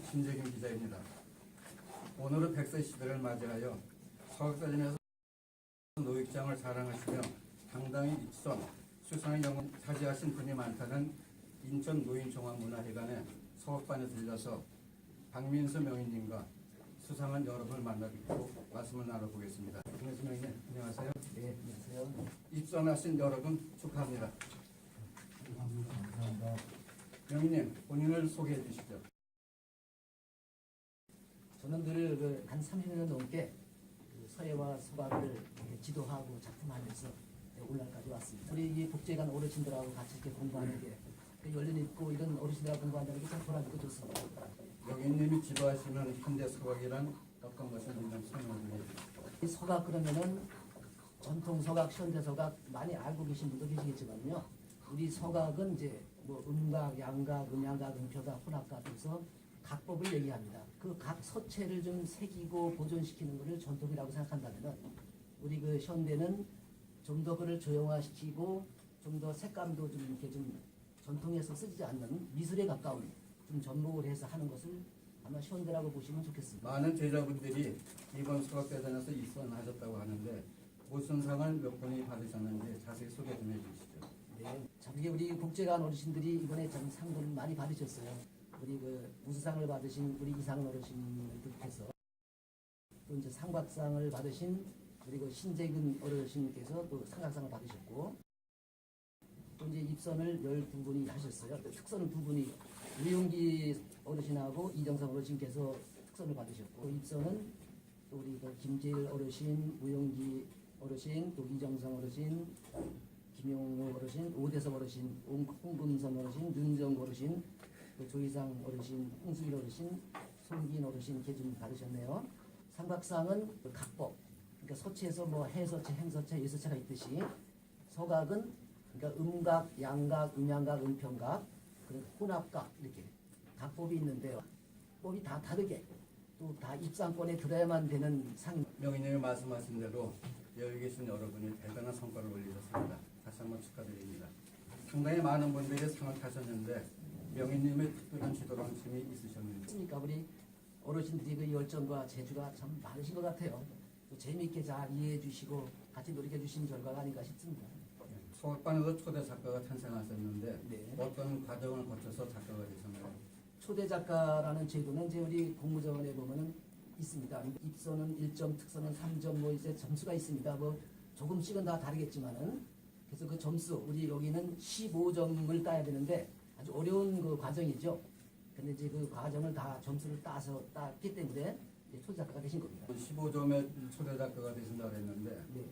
인천복지방송의 신재균 기자입니다. 오늘은 100세 시대를 맞이하여 서학사진에서 노익장을 자랑하시며 당당히 입선, 수상의 영웅 차지하신 분이 많다는 인천 노인종합문화회관에 서학반에 들려서 박민수 명인님과 수상한 여러분을 만나 뵙고 말씀을 나눠보겠습니다. 박민수 명인님, 안녕하세요. 네, 안녕하세요. 입선하신 여러분 축하합니다. 감사합니다. 명인님, 본인을 소개해 주시죠. 저는 늘 한 30년 넘게 그 서예와 소각을 이렇게 지도하고 작품하면서 오늘까지 왔습니다. 우리 이 복제관 어르신들하고 같이 이렇게 공부하는 게 열린 있고 이런 어르신들하고 공부한다는 게참 보람있고 좋습니다. 명인님이 지도하시는 현대 소각이란 어떤 것을 좀 설명을 해 주시죠. 이 서각 그러면은 전통 서각, 현대 서각 많이 알고 계신 분도 계시겠지만요. 우리 서각은 이제 뭐 음각, 양각, 음양각, 음표각, 혼합각 해서 각법을 얘기합니다. 그 각 서체를 좀 새기고 보존시키는 것을 전통이라고 생각한다면은 우리 그 현대는 좀 더 그를 조형화시키고 좀 더 색감도 좀 이렇게 좀 전통에서 쓰지 않는 미술에 가까운 좀 접목을 해서 하는 것을 아마 현대라고 보시면 좋겠습니다. 많은 제자분들이 이번 수학대전에서 입선하셨다고 하는데 무슨 상을 몇 분이 받으셨는지 자세히 소개 좀 해주시죠. 네, 참 이게 우리 국제관 어르신들이 이번에 참 상을 많이 받으셨어요. 우리 그 우수상을 받으신 우리 이상 어르신들께서 또 이제 상박상을 받으신 그리고 신재근 어르신께서 또 상각상을 받으셨고 또 이제 입선을 12분이 하셨어요. 특선은 두 분이 우용기 어르신하고 이정성 어르신께서 특선을 받으셨고 입선은 또 우리 그 김재일 어르신, 우용기 어르신, 또 이정성 어르신, 김용호 어르신, 오대섭 어르신, 옹- 홍금선 어르신, 윤정 어르신, 또 조희상 어르신, 홍수일 어르신, 송긴 어르신 이렇게 좀 받으셨네요. 삼각상은 그 각법, 그러니까 서체에서 뭐 해서체, 행서체, 예서체가 있듯이 서각은 그러니까 음각, 양각, 음양각, 음평각, 그리고 혼합각 이렇게 각법이 있는데요. 법이 다 다르게 또 다 입상권에 들어야만 되는 상. 명인님이 말씀하신 대로 여기 계신 여러분이 대단한 성과를 올리셨습니다. 다시 한번 축하드립니다. 상당히 많은 분들이 상을 타셨는데 명인님의 특별한 지도 방침이 있으셨는지 있습니까? 우리 어르신들이 그 열정과 재주가 참 많으신 것 같아요. 또 재미있게 잘 이해해 주시고 같이 노력해 주신 결과가 아닌가 싶습니다. 소학반에서 초대 작가가 탄생하셨는데 네. 어떤 과정을 거쳐서 작가가 되셨나요? 초대 작가라는 제도는 이제 우리 공무정원에 보면은 있습니다. 입선은 1점, 특선은 3점, 뭐 이제 점수가 있습니다. 뭐 조금씩은 다 다르겠지만은 그래서 그 점수 우리 여기는 15점을 따야 되는데 아주 어려운 그 과정이죠. 근데 이제 그 과정을 다 점수를 따서 땄기 때문에 초대 작가가 되신 겁니다. 15점의 초대 작가가 되신다고 했는데 네.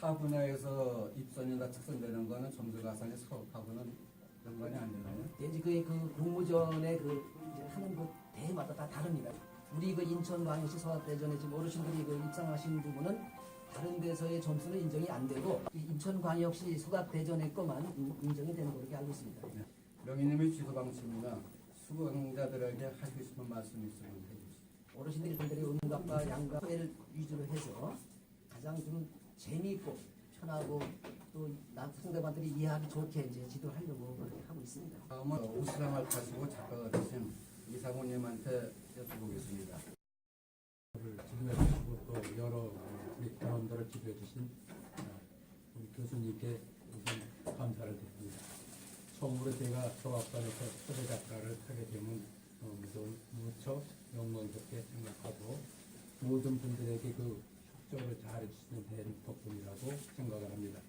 타 분야에서 입선이나 특선되는 거는 점수 가산이 수업하고는 연관이 안 되나요? 이제 그, 그 공모전에 그 이제 하는 그 대마다 다 다릅니다. 우리 그 인천 광역시 서학대전에 지금 어르신들이 그 입상하신 부분은 다른 데서의 점수는 인정이 안 되고 이 인천 광역시 서학대전의 것만 인- 인정이 되는 걸로 알고 있습니다. 명희님의 지도 방침이나 수강자들에게 하시고 싶은 말씀 있으면 해주시죠. 어르신들이 분들이 음각과 양각 를 위주로 해서 가장 좀 재미있고 편하고 또나 상대방들이 이해하기 좋게 이제 지도하려고 그렇게 하고 있습니다. 다음은 우수상을 타시고 작가가 되신 이상호님한테 여쭤보겠습니다. 지도해 주시고 또 여러 우리 경험들을 지도해 주신 어, 우리 교수님께 우선 감사를 드립니다. 처음으로 제가 서학관에서 초대 작가를 하게 되면 어, 무슨 무척 영광스럽게 생각하고 모든 분들에게 그 협조를 잘 해주시는 된 덕분이라고 생각을 합니다.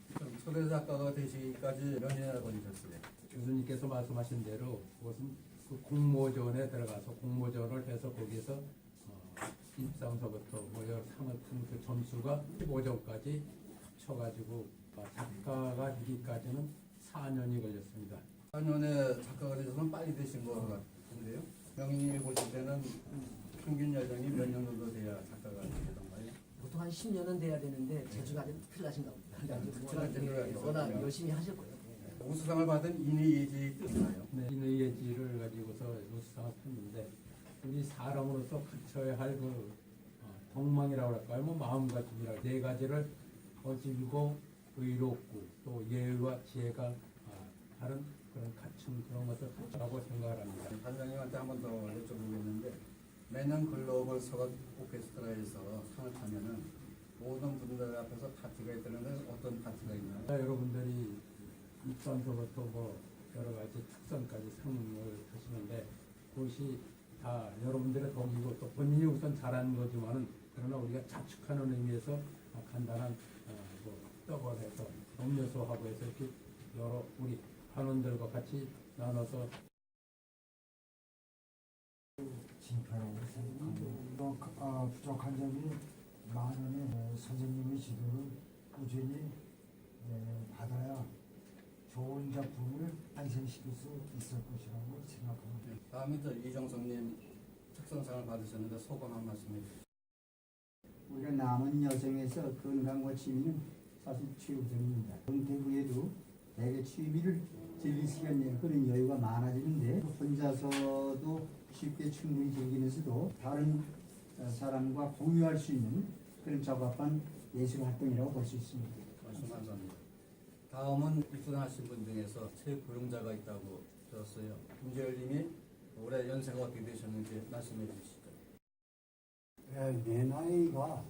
초대 작가가 되시기까지 몇 년이나 걸리셨어요? 교수님께서 말씀하신 대로 그것은 그 공모전에 들어가서 공모전을 해서 거기에서 어, 입상서부터 뭐 여러 상을 탄 그 점수가 15점까지 합쳐가지고 어, 작가가 되기까지는 4년이 걸렸습니다. 4년에 작가가 되셔서 빨리 되신 것 같은데요. 명희님이 보실 때는 평균 여정이 몇 년 정도 돼야 작가가 되던가요? 보통 한 10년은 돼야 되는데 재주가 좀 큰일 나신가 봅니다. 네, 예, 워낙. 열심히 하셨고요. 예. 우수상을 받은 인의 예지 있나요? 네, 인의 예지를 가지고서 우수상을 탔는데 우리 사람으로서 갖춰야 할그 덕망이라고 할까요? 뭐 마음가짐이라 네 가지를 거칠고 의롭고 또 예의와 지혜가 아, 다른 그런 갖춘 그런 것을 갖추라고 생각을 합니다. 단장님한테 한 번 더 여쭤보겠는데 매년 글로벌 서각 오케스트라에서 상을 타면은 모든 분들 앞에서 파티가 있다는데 어떤 파티가 있나요? 자, 여러분들이 입선서부터 뭐 여러 가지 특선까지 상을 하시는데 그것이 다 여러분들의 덕이고 또 본인이 우선 잘하는 거지만은 그러나 우리가 자축하는 의미에서 간단한 떡을 해서 음료수하고 해서 이렇게 여러 우리 환원들과 같이 나눠서 징표라고 생각합니다. 또, 아, 부족한 점이 많으니 어, 선생님의 지도를 꾸준히 예, 받아야 좋은 작품을 탄생시킬 수 있을 것이라고 생각합니다. 다음에 또 이정성님 특선상을 받으셨는데 소감 한 말씀 해주시죠. 우리가 남은 여정에서 건강과 취미는 사실 최우선입니다. 은퇴 후에도 대개 취미를 즐길 시간이 그런 여유가 많아지는데 혼자서도 쉽게 충분히 즐기면서도 다른 어, 사람과 공유할 수 있는 그런 적합한 예술 활동이라고 볼 수 있습니다. 말씀 감사합니다. 다음은 입선하신 분 중에서 최고령자가 있다고 들었어요. 김재열님이 올해 연세가 어떻게 되셨는지 말씀해 주시죠. 예, 내 나이가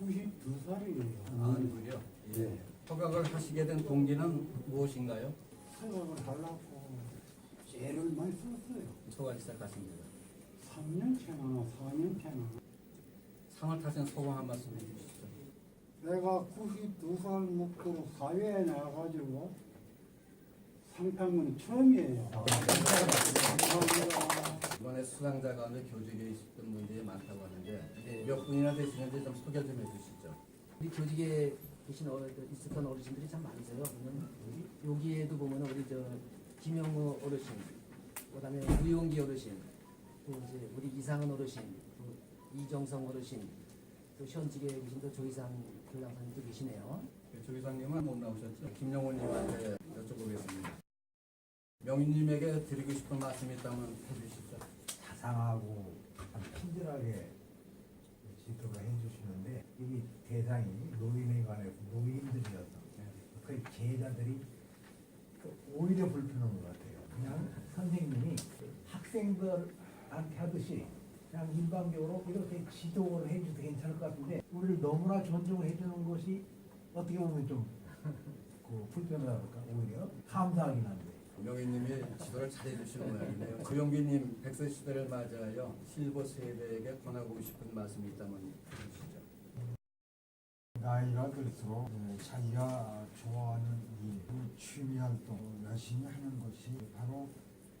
92살이에요. 아, 그래요? 예. 허각을 하시게 된 동기는 무엇인가요? 생각을 하려고 죄를 많이 썼어요. 소감 시작하십니다. 3년째나 4년째나. 상을 타신 소감 한 말씀 해주시죠. 내가 92살 먹고 사회에 나가가지고 상탄 처음이에요. 이번에 수상자 가운데 교직에 있었던 분들이 많다고 하는데 몇 분이나 되시는지 좀 소개 좀 해주시죠. 우리 교직에 계신 어, 있었던 어르신들이 참 많으세요. 보면 여기에도 보면 우리 저 김영호 어르신, 그다음에 우용기 어르신, 또 이제 우리 이상은 어르신, 또 이정성 어르신, 또 현직에 계신 또 조이상 교장선생님도 계시네요. 조 이사님은 못 나오셨죠? 김영호님한테 여쭤보겠습니다. 명희님에게 드리고 싶은 말씀이 있다면 해주시죠. 자상하고 참 친절하게 지도를 해주시는데 여기 대상이 노인에 관해서 노인들이어서 그 제자들이 그 오히려 불편한 것 같아요. 그냥 선생님이 학생들한테 하듯이 그냥 일방적으로 이렇게 지도를 해줘도 괜찮을 것 같은데 우리를 너무나 존중해 주는 것이 어떻게 보면 좀 그 불편하달까 오히려 감사하긴 한데 명희님이 지도를 잘해주시는 모양이네요. 조영기님 100세 시대를 맞이하여 실버 세대에게 권하고 싶은 말씀이 있다면 해주시죠. 나이가 들수록 예, 자기가 좋아하는 일, 그 취미 활동 열심히 하는 것이 바로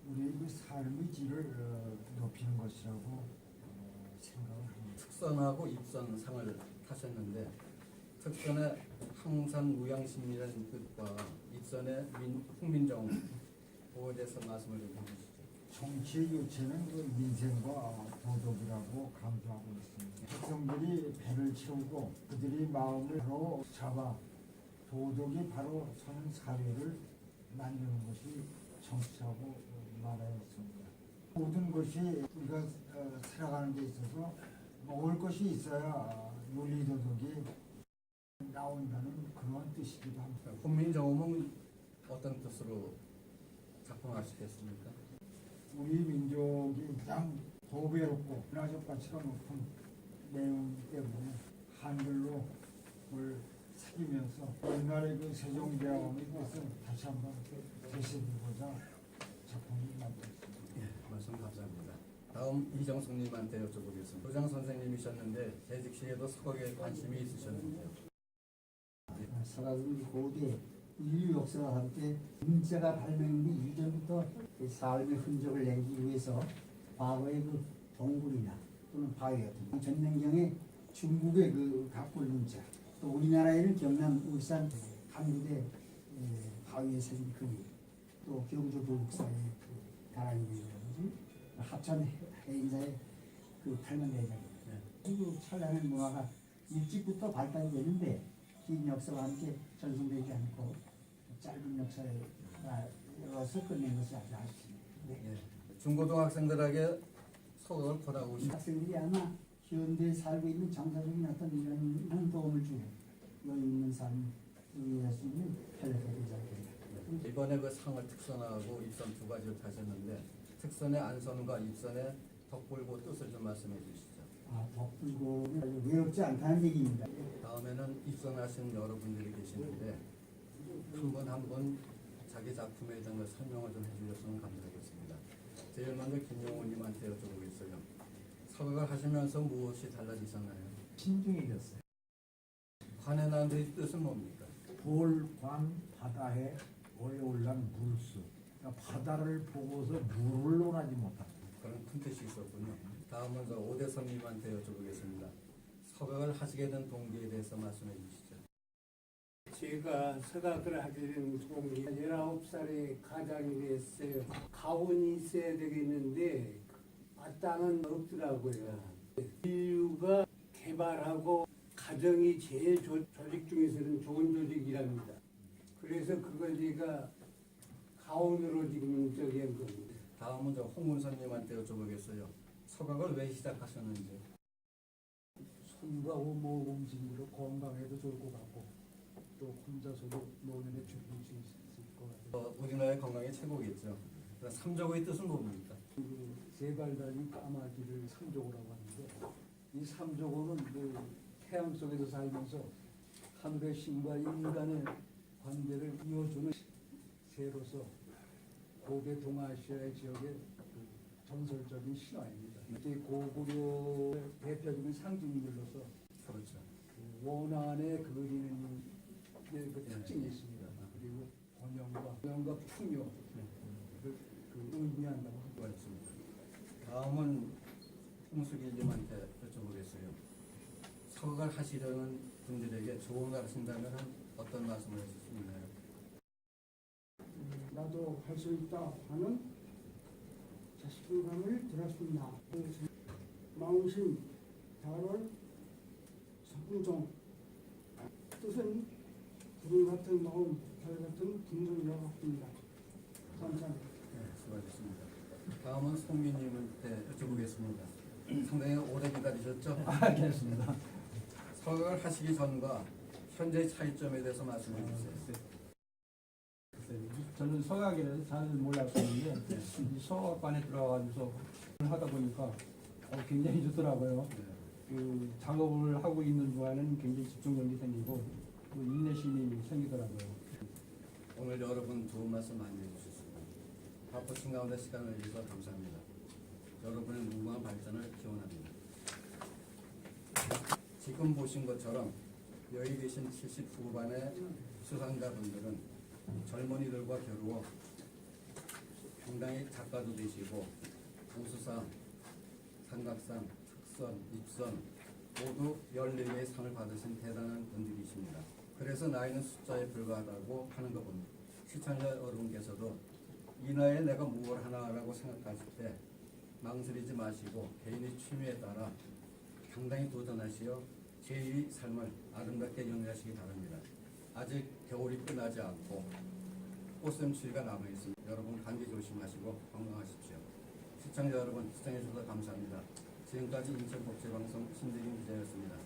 우리의 그 삶의 질을 어, 높이는 것이라고 어, 생각을 합니다. 특선하고 입선상을 타셨는데 특선의 항상 무양심이라는 뜻과 입선의 민, 국민정 보호에 대해서 말씀을 좀 해주시죠. 정치의 요체는 그 민생과 도덕이라고 강조하고 있습니다. 백성들이 배를 채우고 그들이 마음을 바로 잡아 도덕이 바로 선 사회를 만드는 것이 정치라고 말하였습니다. 모든 것이 우리가 어, 살아가는 데 있어서 먹을 것이 있어야 윤리 도덕이 나온다는 그런 뜻이기도 합니다. 국민정음은 어떤 뜻으로 작품하시겠습니까? 우리 민족이 가장 보배롭고 문화적 가치가 높은 내용 때문에 한글로 그걸 새기면서 옛날의 그 세종대왕의 뜻을 다시 한번 되새기고자 작품을 만들었습니다. 예, 말씀 감사합니다. 다음 이정숙님한테 여쭤보겠습니다. 교장 선생님이셨는데 재직 시에도 서각에 관심이 있으셨는데요. 서각은 고대 인류 역사와 함께 문자가 발명되기 이전부터 그 삶의 흔적을 남기기 위해서 과거의 그 동굴이나 또는 바위 같은 전명경의 중국의 그 각골 문자 또 우리나라에는 경남 울산 강구대 에, 바위에 새긴 글이 또 경주 도국사의 그 다랑이라든지. 합천 해인사의 그 팔만 대장 그리고 찬란한 문화가 일찍부터 발달이 되는데 긴 역사와 함께 전송되지 않고 짧은 역사에서 끝낸 것이 아주 아쉽습니다. 네. 예, 중고등학생들에게 서각을 권하고 싶 학생들이 아마 현대에 살고 있는 정서적인 어떤 이런 도움을 주고 여유 있는 삶을 이해할 수 있는 편력이 되지 않겠나 이번에 그 상을 특선하고 입선 두 가지를 타셨는데 특선의 안선과 입선의 덕불고 뜻을 좀 말씀해 주시죠. 아, 덕불고는 아주 외롭지 않다는 얘기입니다. 다음에는 입선하신 여러분들이 계시는데 한분한분 자기 작품에 대한 걸 설명을 좀 해주셨으면 감사하겠습니다. 제일 먼저 김용호님한테 여쭤보겠어요. 서각을 하시면서 무엇이 달라지셨나요? 신중해졌어요. 관해난의 뜻은 뭡니까? 볼광 바다에 올라올란 물수. 그러니까 바다를 보고서 물을 논하지 못한다. 그런 큰 뜻이 있었군요. 다음은 저 오대 선님한테 여쭤보겠습니다. 서각을 하시게 된 동기에 대해서 말씀해 주시죠. 제가 서각을 하게 된 동기 19살에 가장이 됐어요. 가훈이 있어야 되겠는데 마땅은 없더라고요. 인류가 개발하고 가정이 제일 조, 조직 중에서는 좋은 조직이랍니다. 그래서 그걸 제가 가훈으로 지금 저기 한 겁니다. 다음은 저 홍문선님한테 여쭤보겠어요. 서각을 왜 시작하셨는지. 손과 오모 움직임으로 건강에도 좋을 것 같고 또 혼자서도 노년에 즐길 수 있을 것 같아요. 어, 우리나라의 건강이 최고겠죠. 그럼 삼적의 뜻은 뭡니까? 그 세발 달린 까마귀를 삼조고라고 하는데 이 삼조고는 그 태양 속에서 살면서 하늘의 신과 인간의 관계를 이어주는 새로서 고대 동아시아의 지역의 그 전설적인 신화입니다. 이제 고구려의 대표적인 상징물로서 그렇죠. 그 원안에 그리는 게그 특징이 있습니다. 그리고 번영과 번영과 풍요 그, 그 의미한다고 합니다. 고맙습니다. 다음은 홍수길님한테 여쭤보겠어요. 서각을 하시려는 분들에게 조언을 하신다면 어떤 말씀을 있나요? 나도 할 수 있다 하는 자신감을 들었습니다. 마음심 다를 성종 뜻은 구름 같은 마음, 별 같은 분들과 같습니다. 감사합니다. 네, 수고하셨습니다. 다음은 송민님한테 여쭤보겠습니다. 상당히 오래 기다리셨죠? 알겠습니다. 서각을 하시기 전과 현재 차이점에 대해서 말씀해 주세요. 저는 서각에 대해서 잘 몰랐었는데 이 서각관에 들어가면서 하다 보니까 어, 굉장히 좋더라고요. 네. 그 작업을 하고 있는 동안은 굉장히 집중력이 생기고 또 인내심이 생기더라고요. 오늘 여러분 좋은 말씀 많이 해주셨습니다. 바쁘신 가운데 시간을 내주셔서 감사합니다. 여러분의 무궁한 발전을 기원합니다. 지금 보신 것처럼 여기 계신 70 후반의 수상자분들은 젊은이들과 겨루어 상당히 작가도 되시고 우수상, 삼각상, 특선, 입선 모두 14개의 상을 받으신 대단한 분들이십니다. 그래서 나이는 숫자에 불과하다고 하는 거 봅니다. 시청자 여러분께서도 이 나이에 내가 무엇을 하나라고 생각하실 때 망설이지 마시고 개인의 취미에 따라 당당히 도전하시어 제2 삶을 아름답게 영위하시기 바랍니다. 아직 겨울이 끝나지 않고 꽃샘추위가 남아 있습니다. 여러분 감기 조심하시고 건강하십시오. 시청자 여러분 시청해 주셔서 감사합니다. 지금까지 인천국제방송 신대균 기자였습니다.